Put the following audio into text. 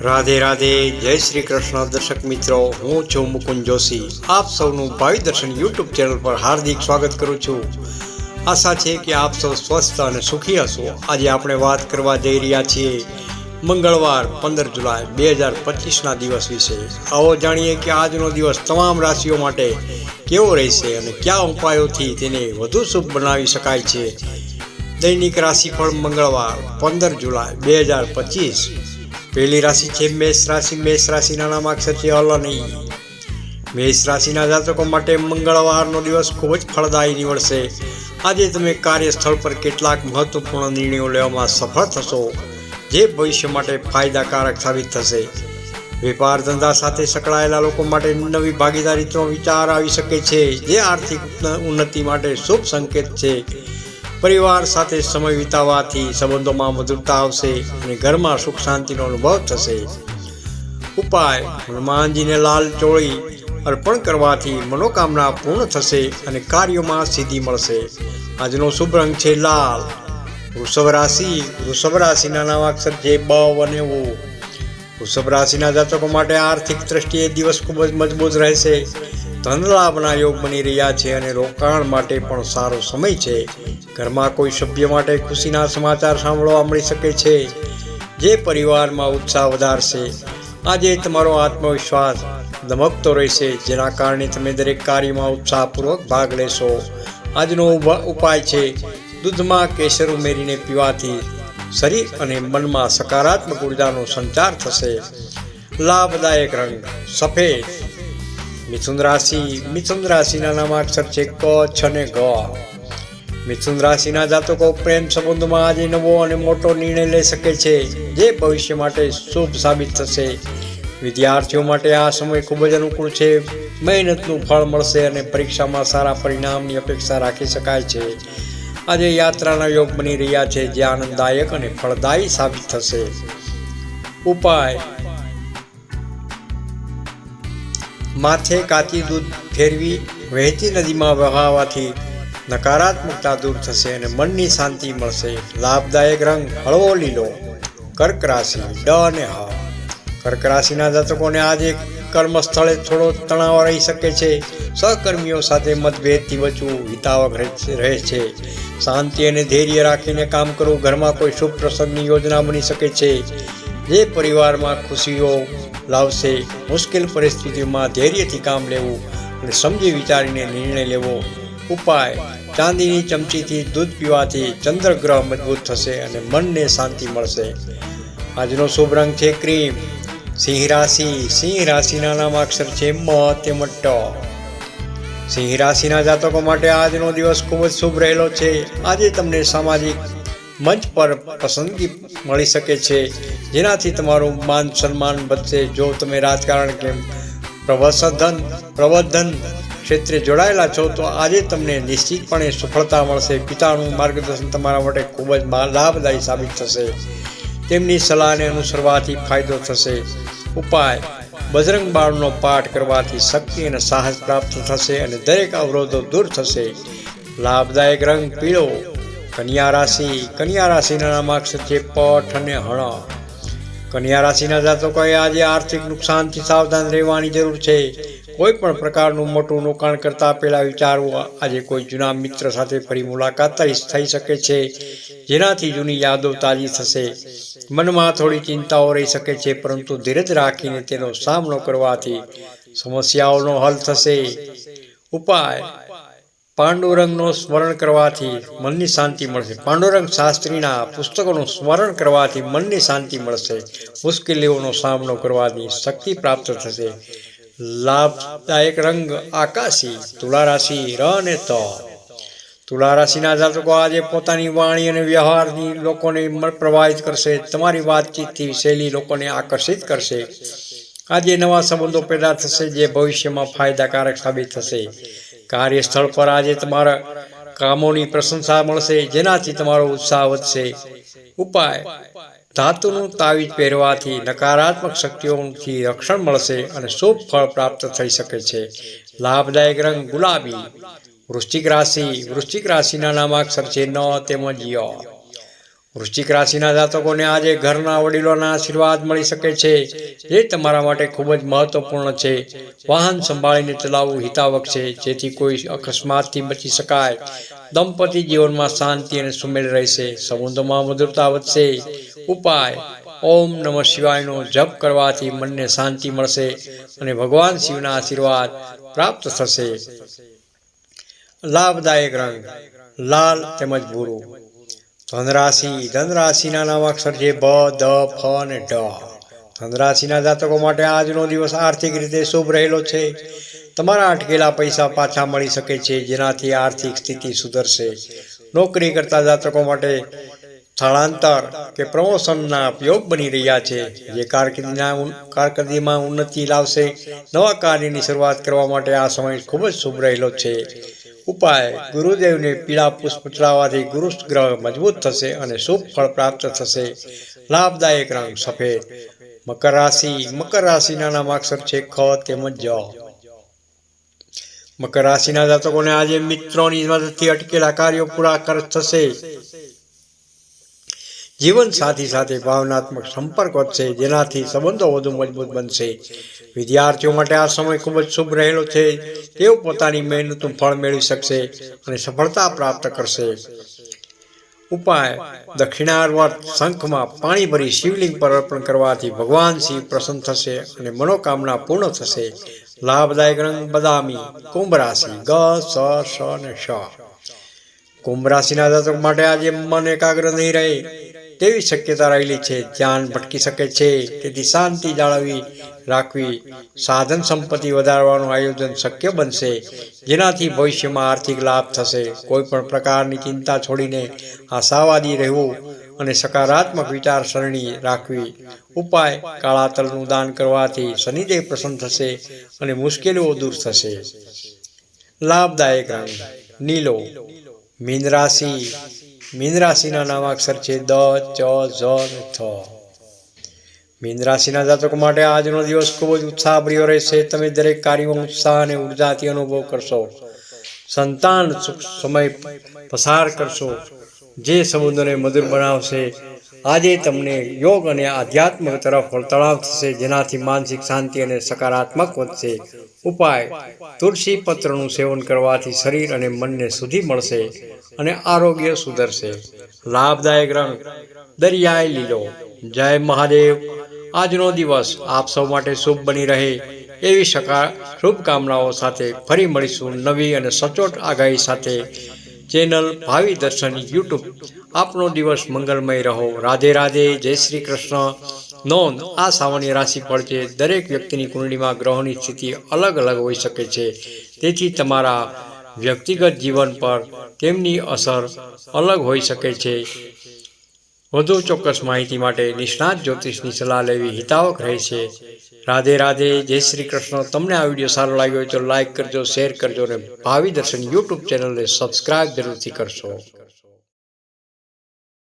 રાધે રાધે, જય શ્રી કૃષ્ણ. દર્શક મિત્રો, હું છું મુકુંદ જોશી. આપ સૌનું ભાવિ દર્શન યુટ્યુબ ચેનલ પર હાર્દિક સ્વાગત કરું છું. આશા છે કે આપ સૌ સ્વસ્થ અને સુખી હશો. આજે આપણે વાત કરવા જઈ રહ્યા છીએ મંગળવાર, પંદર જુલાઈ, બે હજાર પચીસના દિવસ વિશે. આવો જાણીએ કે આજનો દિવસ તમામ રાશિઓ માટે કેવો રહેશે અને કયા ઉપાયોથી તેને વધુ શુભ બનાવી શકાય છે. દૈનિક રાશિફળ મંગળવાર, પંદર જુલાઈ, બે હજાર પચીસ. પહેલી રાશિ છે મેષ રાશિ મેષ રાશિના નામ અક્ષર છે, અલની. મેષ રાશિના જાતકો માટે મંગળવારનો દિવસ ખૂબ જ ફળદાયી નીવડશે. આજે તમે કાર્યસ્થળ પર કેટલાક મહત્વપૂર્ણ નિર્ણયો લેવામાં સફળ થશો, જે ભવિષ્ય માટે ફાયદાકારક સાબિત થશે. વેપાર ધંધા સાથે સંકળાયેલા લોકો માટે નવી ભાગીદારીનો વિચાર આવી શકે છે, જે આર્થિક ઉન્નતિ માટે શુભ સંકેત છે. પરિવાર સાથે સમય વિતાવવાથી સંબંધોમાં મધુરતા આવશે અને ઘરમાં સુખ શાંતિનો અનુભવ થશે. ઉપાય, હનુમાનજીને લાલ ચોળી અર્પણ કરવાથી મનોકામના પૂર્ણ થશે અને કાર્યોમાં સિદ્ધિ મળશે. આજનો શુભ રંગ છે લાલ. વૃષભ રાશિ, વૃષભ રાશિના નામ અક્ષર જે બ અને ઓ વૃષભ રાશિના જાતકો માટે આર્થિક દ્રષ્ટિએ દિવસ ખૂબ જ મજબૂત રહેશે. ધન લાભના યોગ બની રહ્યા છે અને રોકાણ માટે પણ સારો સમય છે. ઘરમાં કોઈ સભ્ય માટે ખુશીના સમાચાર સાંભળવા મળી શકે છે. જે પરિવારમાં ઉત્સાહ વધારશે. આજે તમારો આત્મવિશ્વાસ ધમકતો રહેશે. જેના કારણે તમે દરેક કાર્યમાં ઉત્સાહપૂર્વક ભાગ લેશો. આજનો ઉપાય છે, દૂધમાં કેસર ઉમેરીને પીવાથી શરીર અને મનમાં સકારાત્મક ઉર્જાનો સંચાર થશે. લાભદાયક રંગ, સફેદ મિથુન રાશિ, મિથુન રાશિના નામાક્ષર છે ક, છ અને ગ. મિથુન રાશિના જાતકો પ્રેમ સંબંધમાં આજે નવો અને મોટો નિર્ણય લઈ શકે છે, જે ભવિષ્ય માટે શુભ સાબિત થશે. વિદ્યાર્થીઓ માટે આ સમય ખૂબ જ અનુકૂળ છે. મહેનતનું ફળ મળશે અને પરીક્ષામાં સારા પરિણામની અપેક્ષા રાખી શકાય છે. આજે યાત્રાના યોગ બની રહ્યા છે, જે આનંદદાયક અને ફળદાયી સાબિત થશે. ઉપાય માથે કાચી દૂધ ફેરવી વહેતી નદીમાં વહાવવાથી નકારાત્મકતા દૂર થશે અને મનની શાંતિ મળશે. લાભદાયક રંગ, હળવો લીલો, કર્ક રાશિ, ડ અને હ. કર્ક રાશિના જાતકોને આજે કર્મસ્થળે થોડો તણાવ રહી શકે છે. સહકર્મીઓ સાથે મતભેદથી બચવું હિતાવક રહે છે શાંતિ અને ધૈર્ય રાખીને કામ કરવું ઘરમાં કોઈ શુભ પ્રસંગની યોજના બની શકે છે. જે પરિવારમાં ખુશીઓ લાવશે, મુશ્કેલ પરિસ્થિતિમાં ધૈર્યથી કામ લેવું અને સમજી વિચારીને નિર્ણય લેવો. ઉપાય, ચાંદીની ચમચીથી દૂધ પીવાથી ચંદ્રગ્રહ મજબૂત થશે અને મનને શાંતિ મળશે. આજનો શુભ રંગ છે ક્રીમ. સિંહ રાશિ, સિંહ રાશિના નામ અક્ષર છે મ તેમજ ટ સિંહ રાશિના જાતકો માટે આજનો દિવસ ખૂબ જ શુભ રહેલો છે. આજે તમને સામાજિક મંચ પર પસંદગી મળી શકે છે. જેનાથી તમારું માન સન્માન વધશે. જો તમે રાજકારણ કે પ્રવસધન, પ્રવર્ધન ક્ષેત્રે જોડાયેલા છો, તો આજે તમને નિશ્ચિતપણે સફળતા મળશે. પિતાનું માર્ગદર્શન તમારા માટે ખૂબ જ લાભદાયી સાબિત થશે. તેમની સલાહને અનુસરવાથી ફાયદો થશે. ઉપાય, બજરંગ બાણનો પાઠ કરવાથી શક્તિ અને સાહસ પ્રાપ્ત થશે અને દરેક અવરોધો દૂર થશે. લાભદાયક રંગ પીળો કન્યા રાશિ કન્યા રાશિના માર્ક્સ છે પઠ અને હણ. કન્યા રાશિના જાતકોએ આજે આર્થિક નુકસાનથી સાવધાન રહેવાની જરૂર છે. કોઈ પણ પ્રકારનું મોટું રોકાણ કરતાં પહેલાં વિચારવું, આજે કોઈ જૂના મિત્ર સાથે ફરી મુલાકાત થઈ શકે છે. જેનાથી જૂની યાદો તાજી થશે. મનમાં થોડી ચિંતાઓ રહી શકે છે, પરંતુ ધીરજ રાખીને તેનો સામનો કરવાથી સમસ્યાઓનો હલ થશે. ઉપાય પાંડુરંગનો સ્મરણ કરવાથી મનની શાંતિ મળશે. પાંડુરંગ શાસ્ત્રીના પુસ્તકોનું સ્મરણ કરવાથી મનની શાંતિ મળશે. મુશ્કેલીઓનો સામનો કરવાથી શક્તિ પ્રાપ્ત થશે. લાભદાયક રંગ આકાશી તુલા રાશિ ર અને ત. તુલા રાશિના જાતકો આજે પોતાની વાણી અને વ્યવહારની લોકોને પ્રભાવિત કરશે. તમારી વાતચીતથી શૈલી લોકોને આકર્ષિત કરશે. આજે નવા સંબંધો પેદા થશે જે ભવિષ્યમાં ફાયદાકારક સાબિત થશે. કાર્યસ્થળ પર આજે તમારા કામોની પ્રશંસા મળશે, જેનાથી તમારો ઉત્સાહ વધશે. ઉપાય, ધાતુનું તાવીજ પહેરવાથી નકારાત્મક શક્તિઓથી રક્ષણ મળશે અને શુભ ફળ પ્રાપ્ત થઈ શકે છે. લાભદાયક રંગ ગુલાબી, વૃશ્ચિક રાશિ, વૃશ્ચિક રાશિના નામાક્ષર છે ન તેમજ ય. વૃશ્ચિક રાશિના જાતકોને આજે ઘરના વડીલોના આશીર્વાદ મળી શકે છે. જે તમારા માટે ખૂબ જ મહત્વપૂર્ણ છે. વાહન સંભાળીને ચલાવવું હિતાવક છે. જેથી કોઈ અકસ્માતથી બચી શકાય. દંપતી જીવનમાં શાંતિ અને સુમેળ રહેશે. સંબંધોમાં મધુરતા વધશે. ઉપાય, ઓમ નમઃ શિવાયનો જપ કરવાથી મનને શાંતિ મળશે અને ભગવાન શિવના આશીર્વાદ પ્રાપ્ત થશે. લાભદાયક રંગ, લાલ તેમજ ભૂરું. ધનરાશિ, ધનરાશિના નામ અક્ષર છે બ, દ, ફ અને ઢ. ધનરાશિના જાતકો માટે આજનો દિવસ આર્થિક રીતે શુભ રહેલો છે. તમારા અટકેલા પૈસા પાછા મળી શકે છે, જેનાથી આર્થિક સ્થિતિ સુધરશે. નોકરી કરતા જાતકો માટે સ્થળાંતર કે પ્રમોશનના યોગ બની રહ્યા છે, જે કારકિર્દીના કારકિર્દીમાં ઉન્નતિ લાવશે. નવા કાર્યની શરૂઆત કરવા માટે આ સમય ખૂબ જ શુભ રહેલો છે. ઉપાય ગુરુદેવને પીળા પુષ્પ ચડાવવાથી ગુરુ ગ્રહ મજબૂત થશે અને શુભ ફળ પ્રાપ્ત થશે. લાભદાયક રંગ સફેદ. મકર રાશિ, મકર રાશિના નામાક્ષર છે ખ તેમજ જ મકર રાશિના જાતકોને આજે મિત્રોની મદદથી અટકેલા કાર્યો પૂરા કર થશે. જીવન સાથી સાથે ભાવનાત્મક સંપર્ક વધશે, જેનાથી સંબંધો વધુ મજબૂત બનશે. વિદ્યાર્થીઓ માટે આ સમય ખૂબ જ શુભ રહેલો છે. તેઓ પોતાની મહેનતનું ફળ મેળવી શકશે અને સફળતા પ્રાપ્ત કરશે. ઉપાય દક્ષિણાર્વર્ત શંખમાં પાણી ભરી શિવલિંગ પર અર્પણ કરવાથી ભગવાન શિવ પ્રસન્ન થશે અને મનોકામના પૂર્ણ થશે. લાભદાયક રંગ બદામી, કુંભ રાશિ, ગ, સ, શ ને શ. કુંભ રાશિના જાતક માટે આજે મન એકાગ્ર નહીં રહે. તેવી શક્યતા રહેલી છે. ધ્યાન ભટકી શકે છે. તેથી શાંતિ જાળવી રાખવી સાધન સંપત્તિ વધારવાનું આયોજન શક્ય બનશે. જેનાથી ભવિષ્યમાં આર્થિક લાભ થશે. કોઈ પણ પ્રકારની ચિંતા છોડીને આશાવાદી રહેવું અને સકારાત્મક વિચારસરણી રાખવી ઉપાય કાળા તલનું દાન કરવાથી શનિદેવ પ્રસન્ન થશે અને મુશ્કેલીઓ દૂર થશે. લાભદાયક રંગ નીલો, મીન રાશિ મીન રાશિના નામાક્ષર છે દ, ચ અને થ. મીન રાશિના જાતકો માટે આજનો દિવસ ખૂબ જ ઉત્સાહભર્યો રહેશે. તમે દરેક કાર્યમાં ઉત્સાહ અને ઉર્જાથી અનુભવ કરશો. સંતાન સમય પસાર કરશો. જે સંબંધોને મધુર બનાવશે. આજે તમને યોગ અને આધ્યાત્મ તરફ તળાવ થશે. જેનાથી માનસિક શાંતિ અને સકારાત્મક વધશે. ઉપાય. તુલસી પત્રનું સેવન કરવાથી શરીર અને મનને શુદ્ધિ મળશે. અને આરોગ્ય સુધરશે. લાભદાયક રંગ દરિયાએ લીલો. જય મહાદેવ. આજનો દિવસ આપ સૌ માટે શુભ બની રહે એવી સકા, શુભકામનાઓ સાથે ફરી મળીશું નવી અને સચોટ આગાહી સાથે. ચેનલ ભાવિ દર્શન યુટ્યુબ. આપનો દિવસ મંગલમય રહો. રાધે રાધે. જય શ્રી કૃષ્ણ. નોંધ, આ સામાન્ય રાશિફળ છે દરેક વ્યક્તિની કુંડળીમાં ગ્રહોની સ્થિતિ અલગ અલગ હોઈ શકે છે. તેથી તમારા વ્યક્તિગત જીવન પર તેમની અસર અલગ હોઈ શકે છે. વધુ ચોક્કસ માહિતી માટે નિષ્ણાત જ્યોતિષની સલાહ લેવી હિતાવક રહે છે. રાધે રાધે, જય શ્રી કૃષ્ણ. તમને આ વીડિયો સારો લાગ્યો હોય તો લાઈક કરજો, શેર કરજો અને ભાવિ દર્શન યુટ્યુબ ચેનલને સબસ્ક્રાઇબ જરૂરથી કરશો.